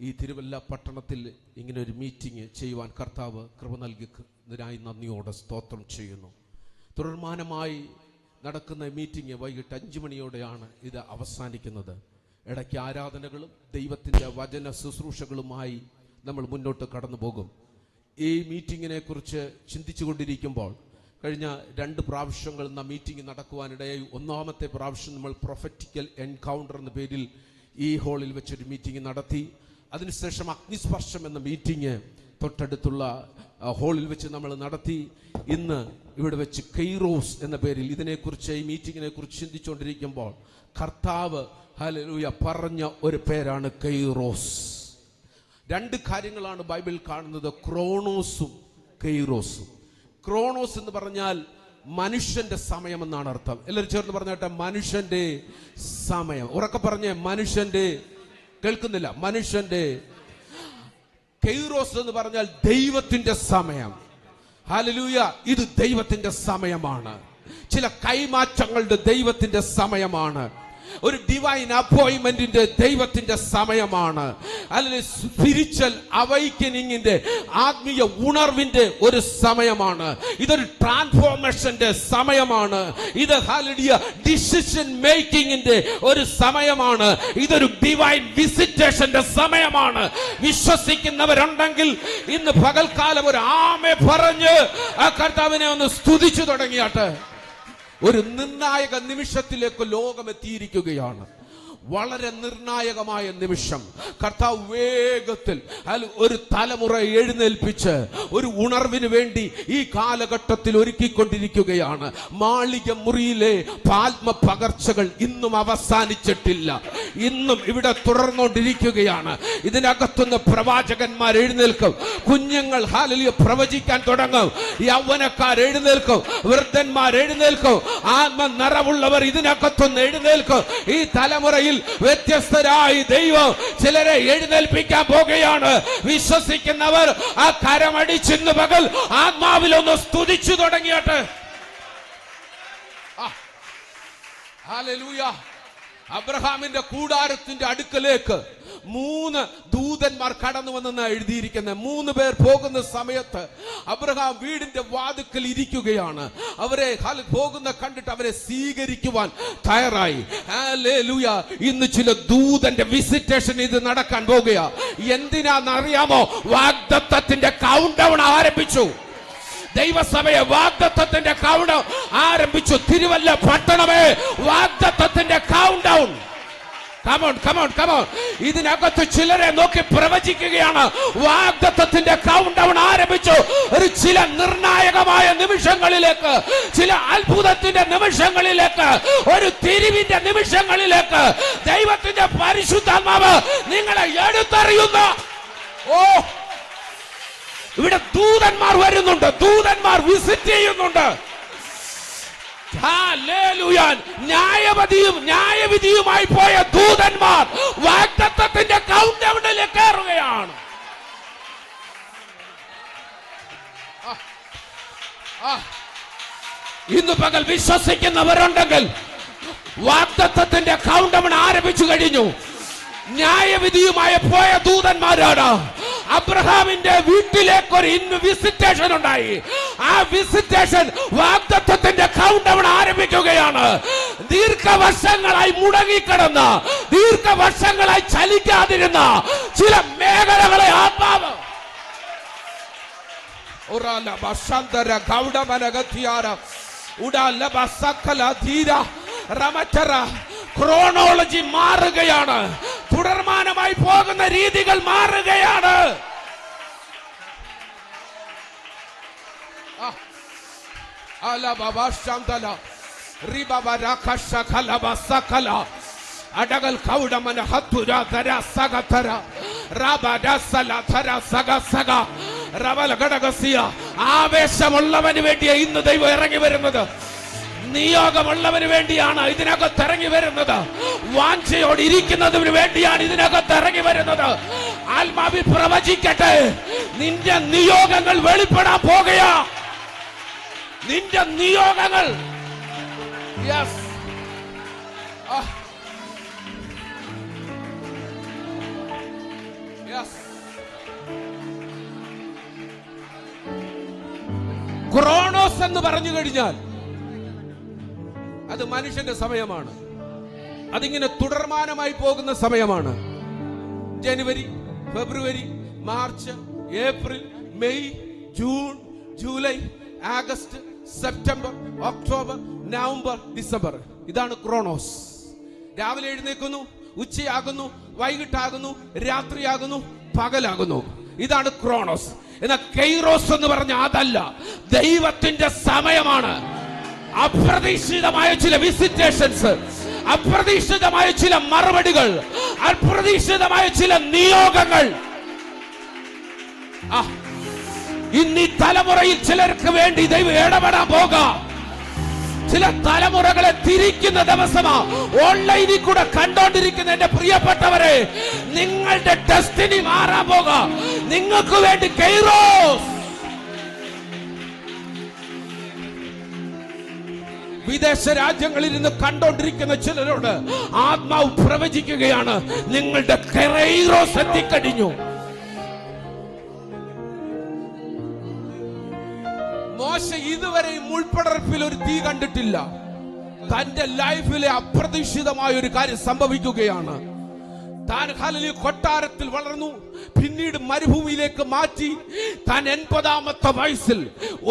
ഈ തിരുവല്ല പട്ടണത്തിൽ ഇങ്ങനെ ഒരു മീറ്റിംഗ് ചെയ്യുവാൻ കർത്താവ് കൃപ നൽകിയതിനായി നന്ദിയോടെ സ്തോത്രം ചെയ്യുന്നു. തുടർമാനമായി നടക്കുന്ന മീറ്റിംഗ് വൈകിട്ട് അഞ്ചു മണിയോടെയാണ് ഇത് അവസാനിക്കുന്നത്. ഇടയ്ക്ക് ആരാധനകളും ദൈവത്തിന്റെ വചന ശുശ്രൂഷകളുമായി നമ്മൾ മുന്നോട്ട് കടന്നു പോകും ഈ മീറ്റിങ്ങിനെ കുറിച്ച് ചിന്തിച്ചു കൊണ്ടിരിക്കുമ്പോൾ കഴിഞ്ഞ രണ്ട് പ്രാവശ്യങ്ങൾ എന്ന മീറ്റിംഗ് നടക്കുവാനിടയായി ഒന്നാമത്തെ പ്രാവശ്യം നമ്മൾ പ്രൊഫറ്റിക്കൽ എൻകൗണ്ടർ എന്ന പേരിൽ ഈ ഹാളിൽ വെച്ചൊരു മീറ്റിംഗ് നടത്തി. അതിനുശേഷം അഗ്നിസ്പർശം എന്ന മീറ്റിംഗ് തൊട്ടടുത്തുള്ള ഹോളിൽ വെച്ച് നമ്മൾ നടത്തി. ഇന്ന് ഇവിടെ വെച്ച് കെയ്റോസ് എന്ന പേരിൽ ഇതിനെക്കുറിച്ച് ഈ മീറ്റിങ്ങിനെ കുറിച്ച് ചിന്തിച്ചുകൊണ്ടിരിക്കുമ്പോൾ കർത്താവ് ഹലൂയ പറഞ്ഞ ഒരു പേരാണ് കെയ്റോസ്. രണ്ട് കാര്യങ്ങളാണ് ബൈബിൾ കാണുന്നത് ക്രോണോസും കെയ്റോസും. ക്രോണോസ് എന്ന് പറഞ്ഞാൽ മനുഷ്യന്റെ സമയം എന്നാണ് അർത്ഥം. എല്ലാവരും ചേർന്ന് പറഞ്ഞാട്ടെ മനുഷ്യന്റെ സമയം. ഉറക്കെ പറഞ്ഞേ മനുഷ്യന്റെ കേൾക്കുന്നില്ല. മനുഷ്യന്റെ കെയ്റോസ് എന്ന് പറഞ്ഞാൽ ദൈവത്തിന്റെ സമയം. ഹാലലൂയ ഇത് ദൈവത്തിന്റെ സമയമാണ്. ചില കൈമാറ്റങ്ങളുടെ ദൈവത്തിന്റെ സമയമാണ്. ഒരു ഡിവൈൻ അപ്പോയിന്റ്മെന്റിന്റെ ദൈവത്തിന്റെ സമയമാണ്. അല്ലെങ്കിൽ സ്പിരിച്വൽ അവൈക്കനിങ്ങിന്റെ ആത്മീയ ഉണർവിന്റെ ഒരു സമയമാണ്. ഇതൊരു ട്രാൻസ്ഫോർമേഷന്റെ സമയമാണ്. ഇത് ഹാലഡിയ ഡിസിഷൻ മേക്കിങ്ങിന്റെ ഒരു സമയമാണ്. ഇതൊരു ഡിവൈൻ വിസിറ്റേഷന്റെ സമയമാണ്. വിശ്വസിക്കുന്നവരുണ്ടെങ്കിൽ ഇന്ന് പകൽക്കാലം ഒരു ആമെ പറഞ്ഞ് ആ കർത്താവിനെ ഒന്ന് സ്തുതിച്ചു തുടങ്ങിയാട്ടെ. ഒരു നിർണായക നിമിഷത്തിലേക്ക് ലോകം എത്തിയിരിക്കുകയാണ് വളരെ നിർണായകമായ നിമിഷം. കർത്താവ് വേഗത്തിൽ അതിൽ ഒരു തലമുറ എഴുന്നേൽപ്പിച്ച് ഒരു ഉണർവിന് വേണ്ടി ഈ കാലഘട്ടത്തിൽ ഒരുക്കിക്കൊണ്ടിരിക്കുകയാണ്. മാളിക മുറിയിലെ പാത്മ പകർച്ചകൾ ഇന്നും അവസാനിച്ചിട്ടില്ല. ഇന്നും ഇവിടെ തുടർന്നുകൊണ്ടിരിക്കുകയാണ്. ഇതിനകത്തുനിന്ന് പ്രവാചകന്മാർ എഴുന്നേൽക്കും. കുഞ്ഞുങ്ങൾ ഹാലിയ പ്രവചിക്കാൻ തുടങ്ങും. യൗവനക്കാർ എഴുന്നേൽക്കും. വൃദ്ധന്മാർ എഴുന്നേൽക്കും. ആത്മ നിറവുള്ളവർ ഇതിനകത്തുനിന്ന് എഴുന്നേൽക്കും. ഈ തലമുറയിൽ വ്യത്യസ്തരായി ദൈവം ചിലരെ എഴുന്നേൽപ്പിക്കാൻ പോകുകയാണ്. വിശ്വസിക്കുന്നവർ ആ കരമടിച്ചിന്ന് പകൽ ആത്മാവിലൊന്ന് സ്തുതിച്ചു തുടങ്ങിയിട്ട്. അബ്രഹാമിന്റെ കൂടാരത്തിന്റെ അടുക്കലേക്ക് മൂന്ന് ദൂതന്മാർ കടന്നു വന്നെന്ന് എഴുതിയിരിക്കുന്നത് മൂന്ന് പേർ പോകുന്ന സമയത്ത് അബ്രഹാം വീടിന്റെ വാതുക്കൽ ഇരിക്കുകയാണ്. അവരെ പോകുന്ന കണ്ടിട്ട് അവരെ സ്വീകരിക്കുവാൻ തയ്യാറായി. ഇന്ന് ചില ദൂതന്റെ വിസിറ്റേഷൻ ഇത് നടക്കാൻ പോകുക എന്തിനാണെന്നറിയാമോ വാഗ്ദത്തത്തിന്റെ കൗണ്ട് ഡൗൺ ആരംഭിച്ചു. ദൈവസഭയെ വാഗ്ദത്തത്തിന്റെ കൗണ്ട് ആരംഭിച്ചു. തിരുവല്ല പട്ടണമേ വാഗ്ദത്തത്തിന്റെ കൗണ്ട് ഡൗൺ ഇതിനകത്ത് ചിലരെ നോക്കി പ്രവചിക്കുകയാണ്. വാഗ്ദത്വത്തിന്റെ കൗണ്ട് ഡൗൺ ആരംഭിച്ചു. ഒരു ചില നിർണായകമായ നിമിഷങ്ങളിലേക്ക് ചില അത്ഭുതത്തിന്റെ നിമിഷങ്ങളിലേക്ക് ഒരു തിരിവിന്റെ നിമിഷങ്ങളിലേക്ക് ദൈവത്തിന്റെ പരിശുദ്ധാത്മാവ് നിങ്ങളെ എടുത്തറിയുന്ന. ഓ! ഇവിടെ ദൂതന്മാർ വരുന്നുണ്ട്. ദൂതന്മാർ വിസിറ്റ് ചെയ്യുന്നുണ്ട്. ന്യായവതിയും ന്യായവിധിയുമായി പോയ ദൂതന്മാർ വാഗ്ദത്തത്തിന്റെ കൗണ്ട് കയറുകയാണ്. ഇന്ന് പകൽ വിശ്വസിക്കുന്നവരുണ്ടെങ്കിൽ വാഗ്ദത്തത്തിന്റെ കൗണ്ടൗൺ ആരംഭിച്ചു കഴിഞ്ഞു. ന്യായവിധിയുമായി പോയ ദൂതന്മാരാണ്. അബ്രഹാമിന്റെ വീട്ടിലേക്ക് ഒരു ഇന്ന് വിസിറ്റേഷൻ ഉണ്ടായി. ആ വിസിറ്റേഷൻ വാഗ്ദത്വത്തിന്റെ കൗണ്ട് അവിടെ ആരംഭിക്കുകയാണ്. ദീർഘവർഷങ്ങളായി മുടങ്ങിക്കിടന്ന ദീർഘവർഷങ്ങളായി ചലിക്കാതിരുന്ന ചില മേഖലകളെ ആത്മാവ്. ഉറാല ക്രോണോളജി മാറുകയാണ്. തുടർമാനമായി പോകുന്ന രീതികൾ മാറുകയാണ്. അടകൽ കൗഡമന ആവേശമുള്ളവന് വേണ്ടിയാ ഇന്ന് ദൈവം ഇറങ്ങി വരുന്നത് നിയോഗമുള്ളവന് വേണ്ടിയാണ് ഇതിനകത്ത് ഇറങ്ങി വരുന്നത് വാഞ്ചയോട് ഇരിക്കുന്നതിന് വേണ്ടിയാണ് ഇതിനകത്ത് ഇറങ്ങി വരുന്നത് ആത്മാവിൽ പ്രവചിക്കട്ടെ നിന്റെ നിയോഗങ്ങൾ വെളിപ്പെടാൻ പോകുകയാ നിന്റെ നിയോഗങ്ങൾ. യെസ്. ക്രോണോസ് എന്ന് പറഞ്ഞു കഴിഞ്ഞാൽ അത് മനുഷ്യന്റെ സമയമാണ്. അതിങ്ങനെ തുടർമാനമായി പോകുന്ന സമയമാണ്. ജനുവരി ഫെബ്രുവരി March April May June July August September October November December ഇതാണ് ക്രോണോസ് രാവിലെ എഴുന്നേക്കുന്നു ഉച്ചയാകുന്നു വൈകിട്ടാകുന്നു രാത്രിയാകുന്നു പകലാകുന്നു. ഇതാണ് ക്രോണോസ് എന്നാൽ കെയ്റോസ് എന്ന് പറഞ്ഞ അതല്ല ദൈവത്തിന്റെ സമയമാണ്. അപ്രതീക്ഷിതമായ ചില വിസിറ്റേഷൻസ് അപ്രതീക്ഷിതമായ ചില മറുപടികൾ അപ്രതീക്ഷിതമായ ചില നിയോഗങ്ങൾ. ആ, ഇന്ന് ഈ തലമുറയിൽ ചിലർക്ക് വേണ്ടി ദൈവം ഇടപെടാൻ പോകാം. ചില തലമുറകളെ തിരിക്കുന്ന ദിവസമാ. ഓൺലൈനിൽ കൂടെ കണ്ടോണ്ടിരിക്കുന്ന എന്റെ പ്രിയപ്പെട്ടവരെ നിങ്ങളുടെ ഡെസ്റ്റിനി മാറാൻ പോകാം. നിങ്ങൾക്ക് വേണ്ടി കൈറോസ്. വിദേശ രാജ്യങ്ങളിൽ നിന്ന് കണ്ടോണ്ടിരിക്കുന്ന ചിലരോട് ആത്മാവ് പ്രവചിക്കുകയാണ്. നിങ്ങളുടെ കൈറോസ് എത്തിക്കഴിഞ്ഞു. മോശ ഇതുവരെയും മുൾപ്പടർപ്പിൽ ഒരു തീ കണ്ടിട്ടില്ല. തന്റെ ലൈഫിലെ അപ്രതീക്ഷിതമായ ഒരു കാര്യം സംഭവിക്കുകയാണ്. താൻ ഹലലി കൊട്ടാരത്തിൽ വളർന്നു പിന്നീട് മരുഭൂമിയിലേക്ക് മാറ്റി താൻ എൺപതാമത്തെ വയസ്സിൽ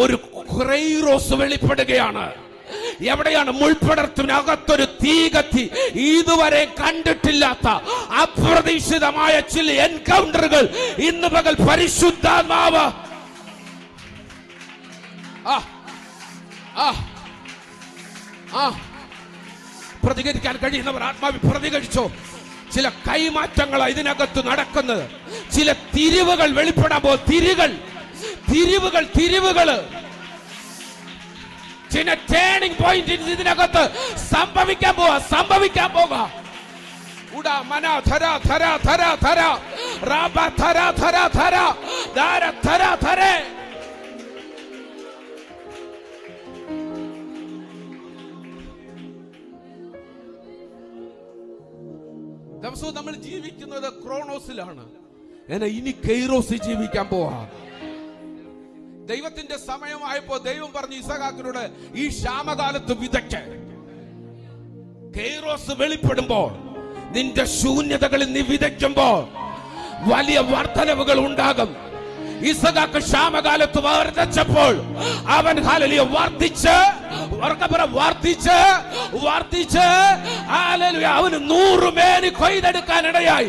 ഒരു ക്രൈറോസ് വെളിപ്പെടുകയാണ്. എവിടെയാണ് മുൾപ്പടർത്തിനകത്തൊരു തീ കത്തി? ഇതുവരെ കണ്ടിട്ടില്ലാത്ത അപ്രതീക്ഷിതമായ ചില എൻകൗണ്ടറുകൾ ഇന്ന് പകൽ പരിശുദ്ധാത്മാവ് പ്രതികരിക്കാൻ കഴിയുന്നവർ ആത്മാവി പ്രതികരിച്ചോ? ചില കൈമാറ്റങ്ങൾ ഇതിനകത്ത് നടക്കുന്നത്. ചില തിരിവുകൾ വെളിപ്പെടാൻ പോ തിരികൾ തിരിവുകൾ തിരിവുകൾ ചില ടേണിംഗ് പോയിന്റ് ഇതിനകത്ത് സംഭവിക്കാൻ പോവാ സംഭവിക്കാൻ പോകാ ഉടാ മന ധര ധര ധര ധര. റാബ ധര ധര. ധാര ധര ധരേ. ദിവസവും നമ്മൾ ജീവിക്കുന്നത് ക്രോണോസിലാണ്. എന്നെ ഇനി കെയ്റോസിൽ ജീവിക്കാൻ പോവാ. ദൈവത്തിന്റെ സമയമായപ്പോ ദൈവം പറഞ്ഞു ഇസഹാക്കിനോട് ഈ ക്ഷാമകാലത്ത് വിതയ്ക്ക്. കെയ്റോസ് വെളിപ്പെടുമ്പോൾ നിന്റെ ശൂന്യതകളിൽ നീ വിതയ്ക്കുമ്പോൾ വലിയ വർധനവുകൾ ഉണ്ടാകും. ഇസഹാക്ക് ക്ഷാമകാലത്ത് വർദ്ധിച്ചപ്പോൾ അവൻ ഹാലലിയ വർദ്ധിച്ച് വർദ്ധിച്ച് വർദ്ധിച്ച് ഹാലലിയ നൂറ് മേനി കൊയ്തെടുക്കാൻ ഇടയായി.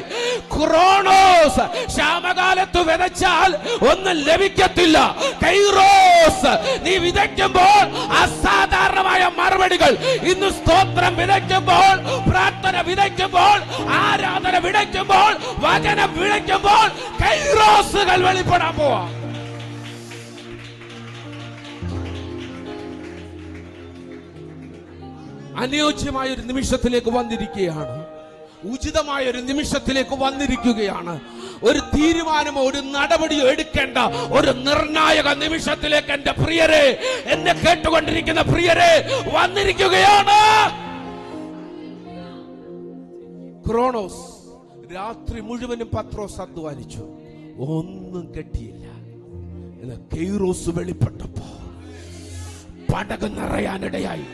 ക്രോണോസ് ക്ഷാമകാലത്ത് വിതച്ചാൽ ഒന്നും ലഭിക്കത്തില്ല. കൈറോസ് നീ വിതയ്ക്കുമ്പോൾ അസാധാരണമായ മറുപടികൾ. ഇന്ന് സ്തോത്രം വിതയ്ക്കുമ്പോൾ പ്രാർത്ഥന വിതയ്ക്കുമ്പോൾ ആരാധന വിതയ്ക്കുമ്പോൾ വചനം വിതയ്ക്കുമ്പോൾ കൈറോസുകൾ വെളിപ്പെടാൻ പോവാ. അനുയോജ്യമായ ഒരു നിമിഷത്തിലേക്ക് വന്നിരിക്കുകയാണ്. ഉചിതമായ ഒരു നിമിഷത്തിലേക്ക് വന്നിരിക്കുകയാണ്. ഒരു തീരുമാനമോ ഒരു നടപടിയോ എടുക്കേണ്ട ഒരു നിർണായക നിമിഷത്തിലേക്ക് എന്റെ പ്രിയരെ എന്നെ കേട്ടുകൊണ്ടിരിക്കുന്ന പ്രിയരെ വന്നിരിക്കുകയാണ്. ക്രോണോസ് രാത്രി മുഴുവനും പത്രോസ് അധ്വാനിച്ചു. ഒന്നും കെട്ടിയില്ല. കെയ്റോസ് വെളിപ്പെട്ടപ്പോ പടക് നിറയാനിടയായി.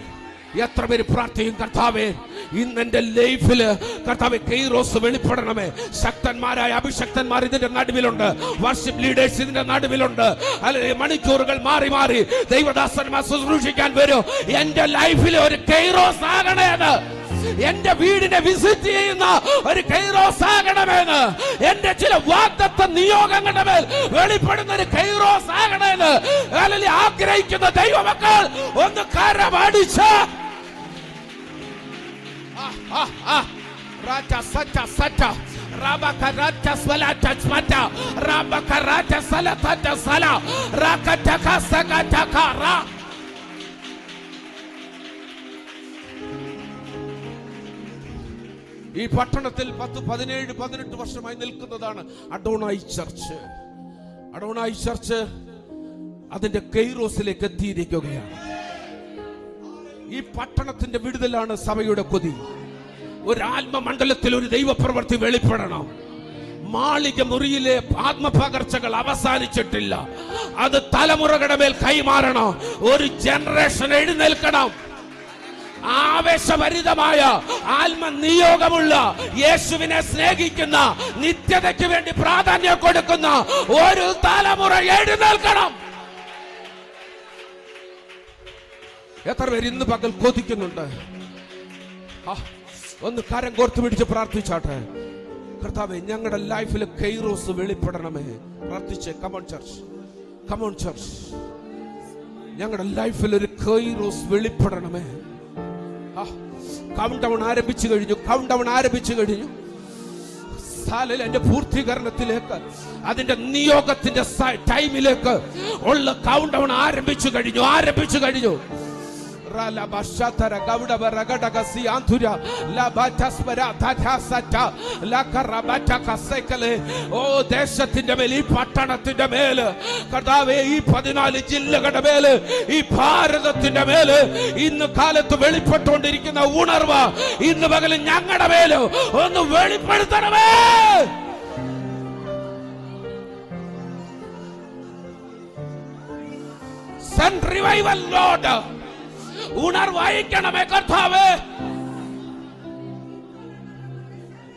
എത്ര പേര് പ്രാർത്ഥിക്കും കർത്താവേ? ഇന്ന് എന്റെ ലൈഫിൽ കർത്താവ് കെയ്റോസ് വെളിപ്പെടണമേ. ശക്തന്മാരായ അഭിശക്തന്മാർ ഇതിന്റെ നടുവിലുണ്ട്. വർഷിപ്പ് ലീഡേഴ്സ് ഇതിന്റെ നടുവിലുണ്ട്. അല്ലെങ്കിൽ മണിക്കൂറുകൾ മാറി മാറി ദൈവദാസന്മാർ ശുശ്രൂഷിക്കാൻ വരും. എന്റെ ലൈഫിൽ ഒരു കെയ്റോസ് ആകണേന്ന്. എന്റെ വീടിനെ വിസിറ്റ് ചെയ്യുന്ന ഒരു കൈറോസ് ആകണമെന്ന് എന്റെ ചില വാഗ്ദത്ത നിയോഗങ്ങളുടെ മേൽ വെളിപ്പെടുന്ന ഒരു കൈറോസ് ആകണമെന്ന് അല്ലെങ്കിൽ ആഗ്രഹിക്കുന്ന ദൈവമക്കൾ ഒന്ന് കരമടിച്ച. റാബകറാറ്റ, സലതറ്റ, സല. ഈ പട്ടണത്തിൽ പത്ത് പതിനേഴ് പതിനെട്ട് വർഷമായി നിൽക്കുന്നതാണ് അഡോണായി ചർച്ച്. അഡോണായി ചർച്ച് അതിന്റെ കെയ്റോസിലേക്ക് എത്തിയിരിക്കുകയാണ്. ഈ പട്ടണത്തിന്റെ വിടുതലാണ് സഭയുടെ കൊതി. ഒരു ആത്മമണ്ഡലത്തിൽ ഒരു ദൈവപ്രവൃത്തി വെളിപ്പെടണം. മാളിക മുറിയിലെ ആത്മപകർച്ചകൾ അവസാനിച്ചിട്ടില്ല. അത് തലമുറകളുടെ മേൽ കൈമാറണം. ഒരു ജനറേഷൻ എഴുന്നേൽക്കണം. ആവേശഭരിതമായ ആത്മനിയോഗമുള്ള യേശുവിനെ സ്നേഹിക്കുന്ന നിത്യതയ്ക്ക് വേണ്ടി പ്രാധാന്യം കൊടുക്കുന്ന ഒരു തലമുറ എഴുന്നേൽക്കണം. എത്ര പേര് ഇന്ന് പകൽ കൊതിക്കുന്നുണ്ട്? ഒന്ന് കരം കോർത്ത് പിടിച്ച് പ്രാർത്ഥിച്ചാട്ടെ. കർത്താവെ ഞങ്ങളുടെ ലൈഫിൽ കൈറോസ് വെളിപ്പെടണമേ. പ്രാർത്ഥിച്ചേ come on church come on church ഞങ്ങളുടെ ലൈഫിൽ ഒരു കൈറോസ് വെളിപ്പെടണമേ. കൗണ്ട് ഡൗൺ ആരംഭിച്ചു കഴിഞ്ഞു കൗണ്ട് ഡൗൺ ആരംഭിച്ചു കഴിഞ്ഞു. സാലിൽ എന്റെ പൂർത്തീകരണത്തിലേക്ക് അതിന്റെ നിയോഗത്തിന്റെ ടൈമിലേക്ക് ഉള്ള കൗണ്ട് ഡൗൺ ആരംഭിച്ചു കഴിഞ്ഞു ആരംഭിച്ചു കഴിഞ്ഞു. ഓ ദേശത്തിന്റെ മേൽ ഈ പട്ടണത്തിന്റെ മേൽ കർത്താവേ ഈ പതിനാല് ജില്ലകളുടെ മേൽ ഈ ഭാരതത്തിന്റെ മേൽ ഇന്ന് കാലത്ത് വെളിപ്പെട്ടുകൊണ്ടിരിക്കുന്ന ഉണർവ് ഇന്ന് പകലും ഞങ്ങളുടെ മേൽ ഒന്ന് വെളിപ്പെടുത്തണമേ. Send റിവൈവൽ ലോഡ് ഉണർവഹിക്കണമേ കർത്താവ്.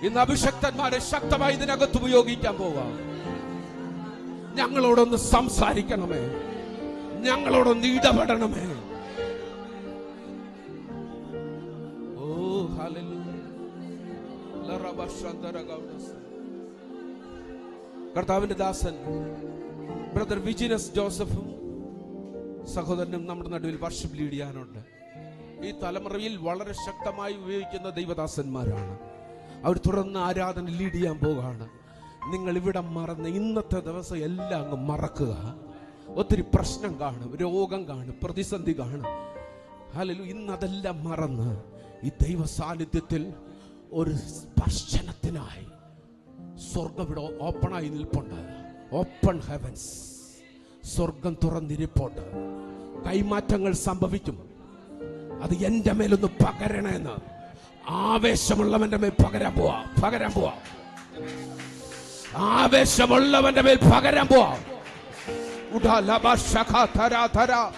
ഇന്ന് അഭിഷക്തന്മാരെ ശക്തമായി ഇതിനകത്ത് ഉപയോഗിക്കാൻ പോവാം. ഞങ്ങളോടൊന്ന് സംസാരിക്കണമേ. ഞങ്ങളോടൊന്ന് ഇടപെടണമേ. ഓ. കർത്താവിന്റെ ദാസൻ ബ്രദർ വിജിനസ് ജോസഫും സഹോദരനും നമ്മുടെ നടുവിൽ വർഷം ലീഡ് ചെയ്യാനുണ്ട്. ഈ തലമുറയിൽ വളരെ ശക്തമായി ഉപയോഗിക്കുന്ന ദൈവദാസന്മാരാണ്. അവർ തുടർന്ന് ആരാധന ലീഡ് ചെയ്യാൻ പോവുകയാണ്. നിങ്ങൾ ഇവിടെ മറന്ന് ഇന്നത്തെ ദിവസം എല്ലാം അങ്ങ് മറക്കുക. ഒത്തിരി പ്രശ്നം കാണും രോഗം കാണും പ്രതിസന്ധി കാണും. ഹലലു ഇന്നതെല്ലാം മറന്ന് ഈ ദൈവ സാന്നിധ്യത്തിൽ ഒരു സ്പർശനത്തിനായി സ്വർഗം ഇവിടെ ഓപ്പണായി നിൽപ്പുണ്ട്. ഓപ്പൺ ഹെവൻസ് സ്വർഗം തുറന്നിരിപ്പോട്ട്. കൈമാറ്റങ്ങൾ സംഭവിക്കും. അത് എന്റെ മേലൊന്ന് പകരണേന്ന് ആവേശമുള്ളവന്റെ മേൽ പകരാൻ പോവാ പകരാൻ പോവാ. ആവേശമുള്ളവന്റെ മേൽ പകരാൻ പോവാ. ഉടാ ലബ ശഖ ധര